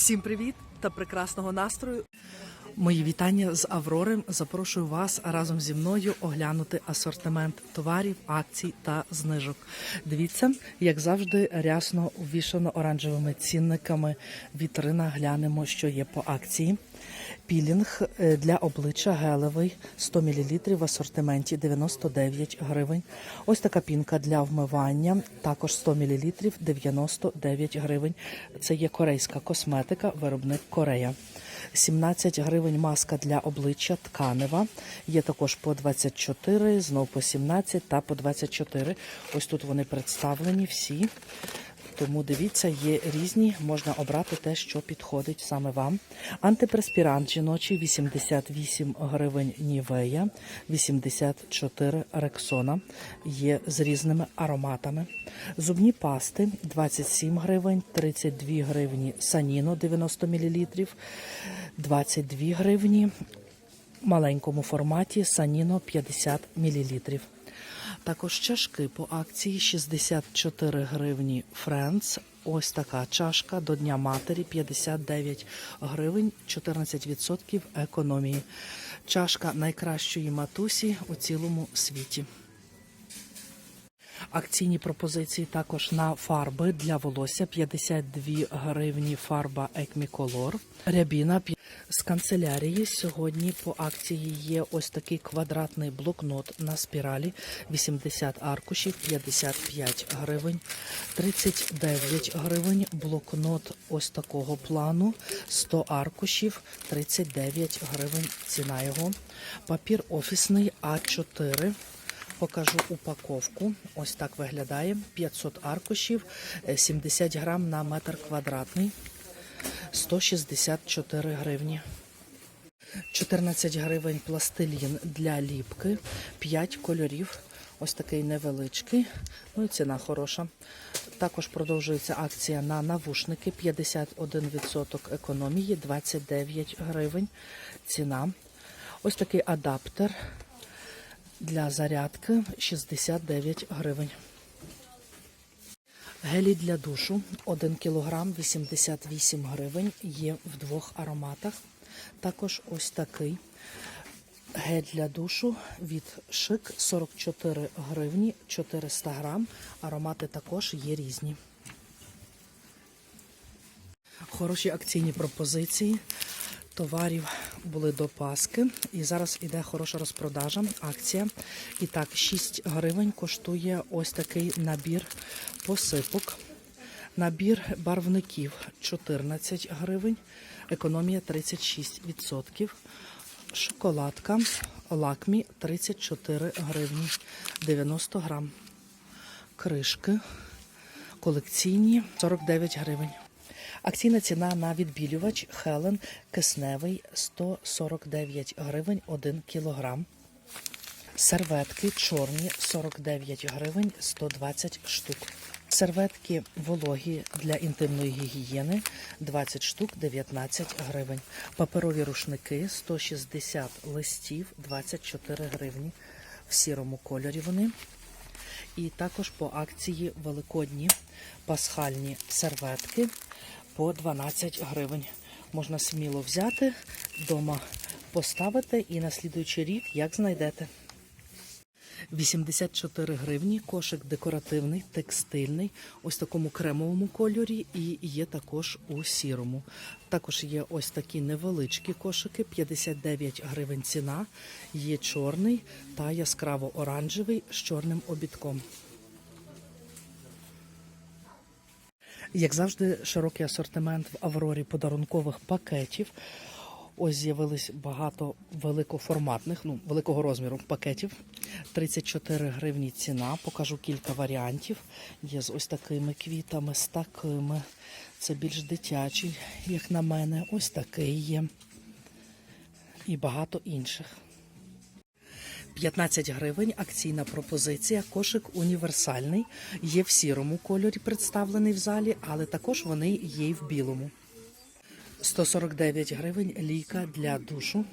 Всім привіт та прекрасного настрою. Мої вітання з Аврори. Запрошую вас разом зі мною оглянути асортимент товарів, акцій та знижок. Дивіться, як завжди, рясно увішано оранжевими цінниками. Вітрина глянемо, що є по акції. Пілінг е, для обличчя гелевий 100 мл в асортименті 99 гривень. Ось така пінка для вмивання, також 100 мл 99 гривень. Це є корейська косметика, виробник Корея. 17 гривень маска для обличчя тканева. Є також по 24, знов по 17 та по 24. Ось тут вони представлені всі. Тому дивіться, є різні, можна обрати те, що підходить саме вам. Антипреспірант жіночий 88 гривень Нівея, 84 Рексона. Є з різними ароматами. Зубні пасти 27 гривень, 32 гривні Саніно 90 мл, 22 гривні. Маленькому форматі Саніно 50 мл. Також чашки по акції 64 гривні Френц. Ось така чашка до Дня Матері 59 гривень, 14% економії. Чашка найкращої матусі у цілому світі. Акційні пропозиції також на фарби для волосся. 52 гривні фарба Екміколор. Рябіна з канцелярії. Сьогодні по акції є ось такий квадратний блокнот на спіралі. 80 аркушів 55 гривень, 39 гривень. Блокнот ось такого плану. 100 аркушів 39 гривень. Ціна його. Папір офісний А4 Покажу упаковку. Ось так виглядає. 500 аркушів, е, 70 грам на метр квадратний, 164 гривні. 14 гривень пластилін для ліпки, 5 кольорів. Ось такий невеличкий. Ну і ціна хороша. Також продовжується акція на навушники 51% економії, 29 гривень. Ціна. Ось такий адаптер для зарядки 69 гривень. Гелі для душу 1 кг 88 гривень. Є в двох ароматах. Також ось такий гель для душу від шик 44 гривні 400 грам. Аромати також є різні. Хороші акційні пропозиції. Товарів були до Паски, і зараз іде хороша розпродажа, акція. І так, 6 гривень коштує ось такий набір посипок. Набір барвників 14 гривень, економія 36%. Шоколадка лакмі 34 гривні, 90 грам. Кришки колекційні 49 гривень. Акційна ціна на відбілювач Хелен кисневий 149 гривень 1 кілограм. Серветки чорні 49 гривень 120 штук. Серветки вологі для інтимної гігієни 20 штук 19 гривень. Паперові рушники 160 листів 24 гривні. В сірому кольорі вони. І також по акції великодні пасхальні серветки по 12 гривень. Можна сміло взяти, вдома поставити і на слідуючий рік як знайдете. 84 гривні, кошик декоративний, текстильний, ось такому кремовому кольорі, і є також у сірому. Також є ось такі невеличкі кошики, 59 гривень ціна, є чорний та яскраво оранжевий з чорним обідком. Як завжди, широкий асортимент в Аврорі подарункових пакетів. Ось з'явилось багато великоформатних, ну, великого розміру пакетів. 34 гривні ціна. Покажу кілька варіантів. Є з ось такими квітами, з такими. Це більш дитячий, як на мене. Ось такий є. І багато інших. 15 гривень акційна пропозиція. Кошик універсальний. Є в сірому кольорі представлений в залі, але також вони є й в білому. 149 гривень ліка для душу.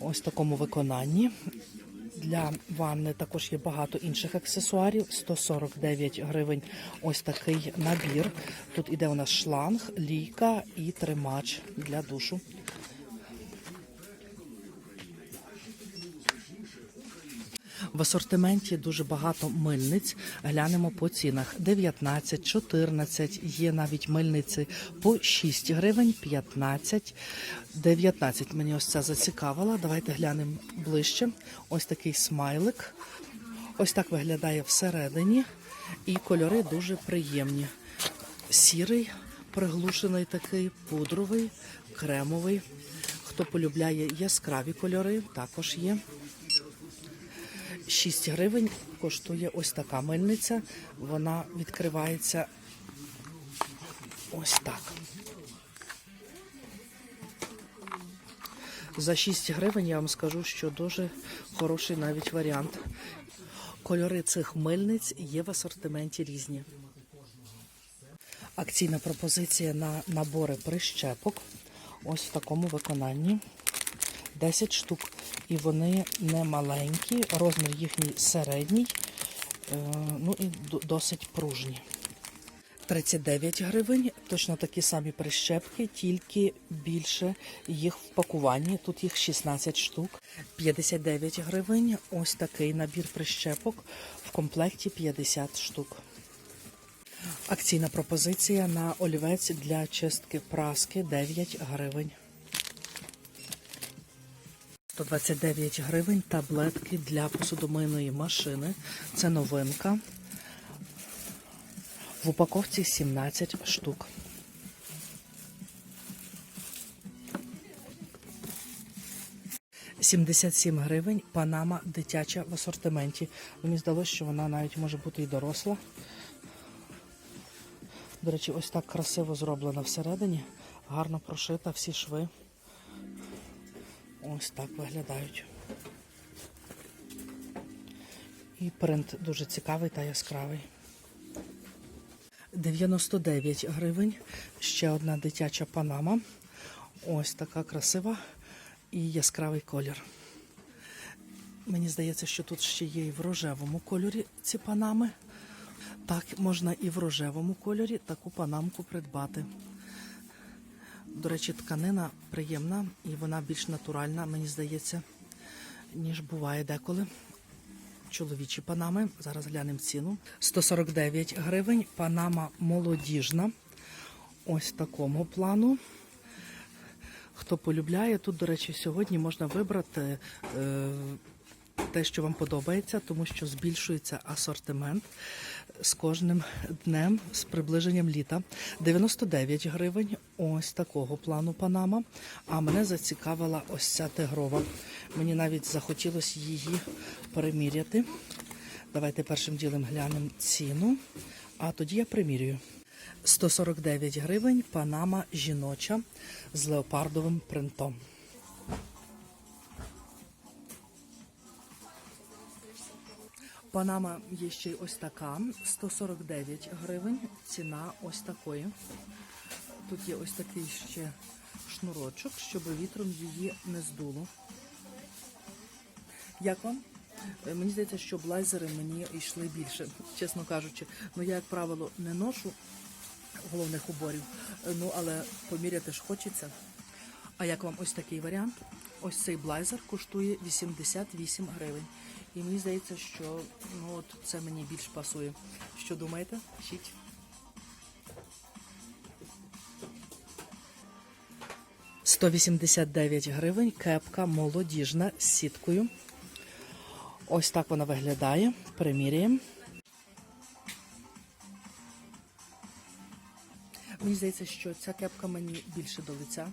Ось такому виконанні. Для ванни також є багато інших аксесуарів. 149 гривень. Ось такий набір. Тут іде у нас шланг, лійка і тримач для душу. В асортименті дуже багато мильниць. Глянемо по цінах. 19, 14, є навіть мильниці по 6 гривень, 15, 19. Мені ось ця зацікавила. Давайте глянемо ближче. Ось такий смайлик. Ось так виглядає всередині. І кольори дуже приємні. Сірий, приглушений такий, пудровий, кремовий. Хто полюбляє яскраві кольори, також є. 6 гривень коштує ось така мильниця. Вона відкривається ось так. За 6 гривень я вам скажу, що дуже хороший навіть варіант. Кольори цих мильниць є в асортименті різні. Акційна пропозиція на набори прищепок. Ось в такому виконанні. 10 штук. І вони не маленькі, розмір їхній середній, е, ну і досить пружні. 39 гривень, точно такі самі прищепки, тільки більше їх в пакуванні. Тут їх 16 штук. 59 гривень. Ось такий набір прищепок. В комплекті 50 штук. Акційна пропозиція на олівець для чистки праски 9 гривень. 129 гривень таблетки для посудомийної машини. Це новинка. В упаковці 17 штук. «77 гривень панама дитяча в асортименті. Мені здалося, що вона навіть може бути і доросла. До речі, ось так красиво зроблена всередині. Гарно прошита всі шви. Ось так виглядають. І принт дуже цікавий та яскравий. 99 гривень. Ще одна дитяча панама. Ось така красива і яскравий колір. Мені здається, що тут ще є і в рожевому кольорі ці панами. Так, можна і в рожевому кольорі таку панамку придбати. До речі, тканина приємна і вона більш натуральна, мені здається, ніж буває деколи. Чоловічі панами. Зараз глянемо ціну. 149 гривень. Панама молодіжна. Ось такому плану. Хто полюбляє, тут, до речі, сьогодні можна вибрати е, те, що вам подобається, тому що збільшується асортимент з кожним днем з приближенням літа. 99 гривень. Ось такого плану панама. А мене зацікавила ось ця тигрова. Мені навіть захотілося її переміряти. Давайте першим ділом глянемо ціну, а тоді я примірюю. 149 гривень панама жіноча з леопардовим принтом. Панама є ще й ось така, 149 гривень, ціна ось такої. Тут є ось такий ще шнурочок, щоб вітром її не здуло. Як вам? Е, Мені здається, що блайзери мені йшли більше, чесно кажучи. Ну я, як правило, не ношу головних уборів, е, ну але поміряти ж хочеться. А як вам ось такий варіант? Ось цей блайзер коштує 88 гривень. І мені здається, що ну от це мені більш пасує. Що думаєте? Пишіть. «189 гривень кепка молодіжна з сіткою. Ось так вона виглядає. Приміряємо. Мені здається, що ця кепка мені більше до лиця.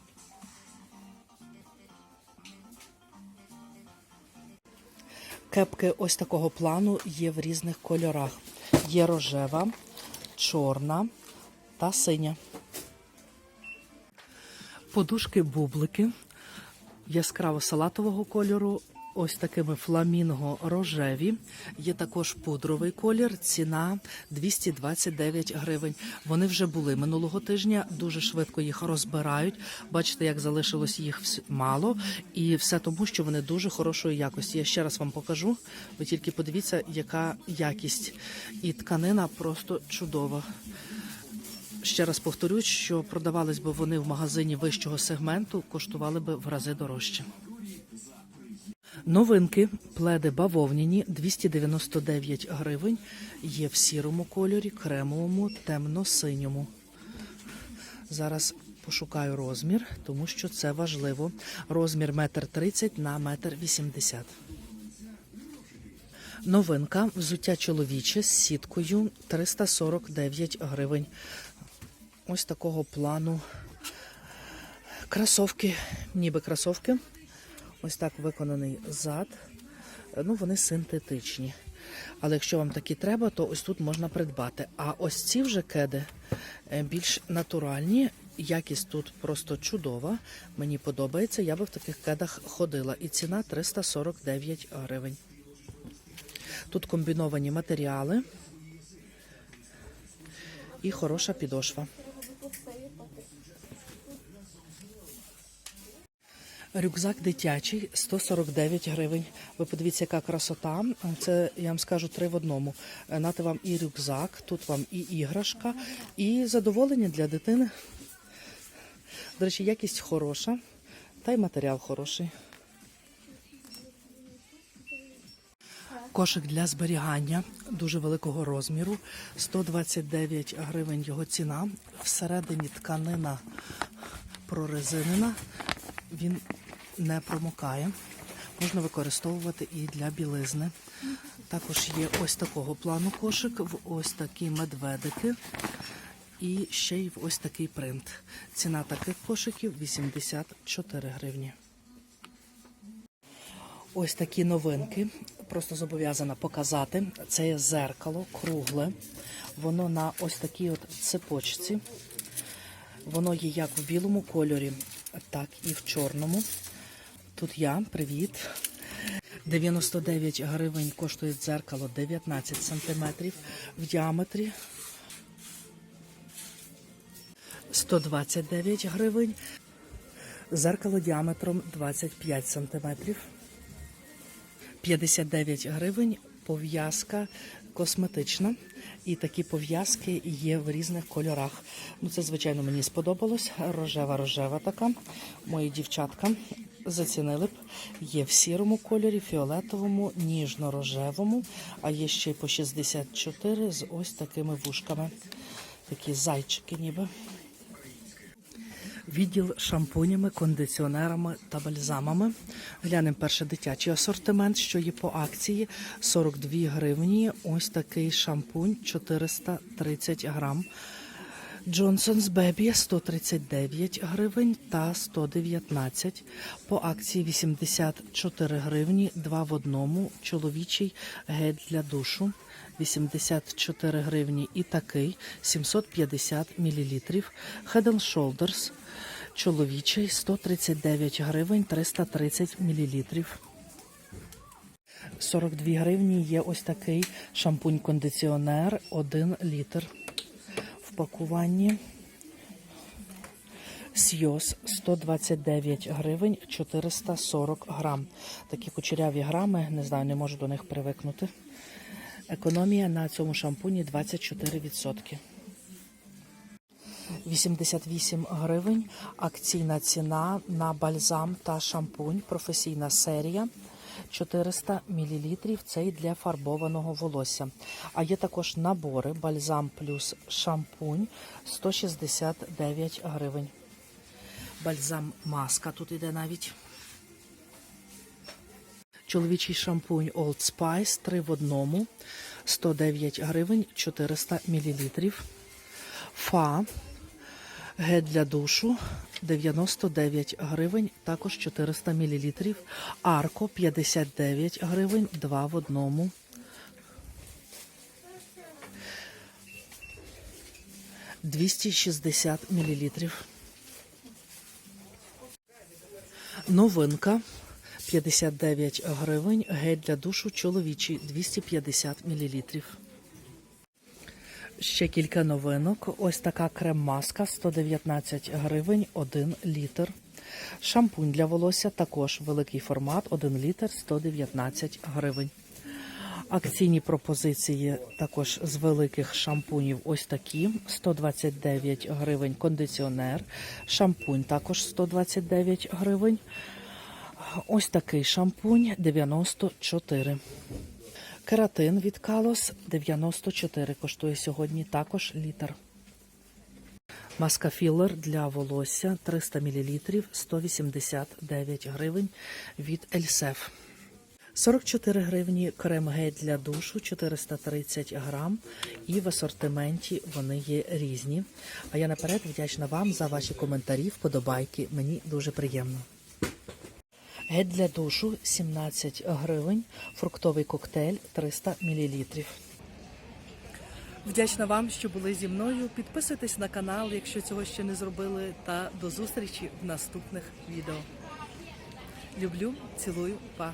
Кепки ось такого плану є в різних кольорах. Є рожева, чорна та синя. Подушки бублики яскраво салатового кольору ось такими фламінго рожеві. Є також пудровий колір. Ціна 229 гривень. Вони вже були минулого тижня. Дуже швидко їх розбирають. Бачите, як залишилось їх мало, і все тому, що вони дуже хорошої якості. Я ще раз вам покажу. Ви тільки подивіться, яка якість, і тканина просто чудова. Ще раз повторюсь, що продавались би вони в магазині вищого сегменту, коштували би в рази дорожче. Новинки пледи бавовняні 299 гривень. Є в сірому кольорі, кремовому, темно-синьому. Зараз пошукаю розмір, тому що це важливо. Розмір 1,30 на 1,80 м. Новинка взуття чоловіче з сіткою 349 гривень. Ось такого плану кросовки, ніби кросовки. Ось так виконаний зад. Ну, вони синтетичні. Але якщо вам такі треба, то ось тут можна придбати. А ось ці вже кеди е, більш натуральні. Якість тут просто чудова. Мені подобається. Я би в таких кедах ходила. І ціна 349 гривень. Тут комбіновані матеріали і хороша підошва. Рюкзак дитячий 149 гривень. Ви подивіться, яка красота. Це я вам скажу три в одному. Нати вам і рюкзак, тут вам і іграшка, і задоволення для дитини. До речі, якість хороша, та й матеріал хороший. Кошик для зберігання дуже великого розміру. 129 гривень його ціна. Всередині тканина прорезинена. Він не промокає. Можна використовувати і для білизни. Також є ось такого плану кошик, в ось такі медведики. І ще й в ось такий принт. Ціна таких кошиків 84 гривні. Ось такі новинки. Просто зобов'язана показати. Це є зеркало кругле. Воно на ось такій от цепочці. Воно є як в білому кольорі, так і в чорному. Тут я, привіт. 99 гривень коштує дзеркало 19 сантиметрів в діаметрі. 129 гривень. Зеркало діаметром 25 сантиметрів. 59 гривень пов'язка косметична. І такі пов'язки є в різних кольорах. Ну, це, звичайно, мені сподобалось. Рожева-рожева така. Мої дівчатка зацінили б. Є в сірому кольорі, фіолетовому, ніжно-рожевому, а є ще й по 64 з ось такими вушками. Такі зайчики ніби. Відділ шампунями, кондиціонерами та бальзамами. Глянемо перший дитячий асортимент, що є по акції 42 гривні. Ось такий шампунь 430 грам. Johnson's Baby 139 гривень та 119. По акції 84 гривні, 2 в одному. Чоловічий гель для душу. 84 гривні і такий 750 мл. Head and Shoulders чоловічий 139 гривень 330 мл. 42 гривні є ось такий шампунь-кондиціонер 1 літр в пакуванні. Сйоз 129 гривень 440 грам. Такі кучеряві грами, не знаю, не можу до них привикнути. Економія на цьому шампуні 24%. 88 гривень. Акційна ціна на бальзам та шампунь. Професійна серія. 400 мл. Це і для фарбованого волосся. А є також набори бальзам плюс шампунь 169 гривень. Бальзам маска тут іде навіть. Чоловічий шампунь Old Spice 3 в одному 109 гривень 400 мл. Фа гель для душу 99 гривень, також 400 мл. Арко 59 гривень, 2 в одному. Двісті шістдесят мілілітрів. Новинка 59 гривень. Гель для душу чоловічий 250 мл. Ще кілька новинок. Ось така крем-маска 119 гривень 1 літр. Шампунь для волосся також великий формат 1 літр 119 гривень. Акційні пропозиції також з великих шампунів ось такі: 129 гривень кондиціонер, шампунь також 129 гривень. Ось такий шампунь 94. Кератин від Калос 94 коштує сьогодні також літр. Маска філер для волосся 300 мл 189 гривень від Ельсеф. 44 гривні крем гель для душу 430 грам. І в асортименті вони є різні. А я наперед вдячна вам за ваші коментарі, вподобайки. Мені дуже приємно. Гель для душу 17 гривень, фруктовий коктейль 300 мл. Вдячна вам, що були зі мною. Підписуйтесь на канал, якщо цього ще не зробили. Та до зустрічі в наступних відео. Люблю, цілую, па.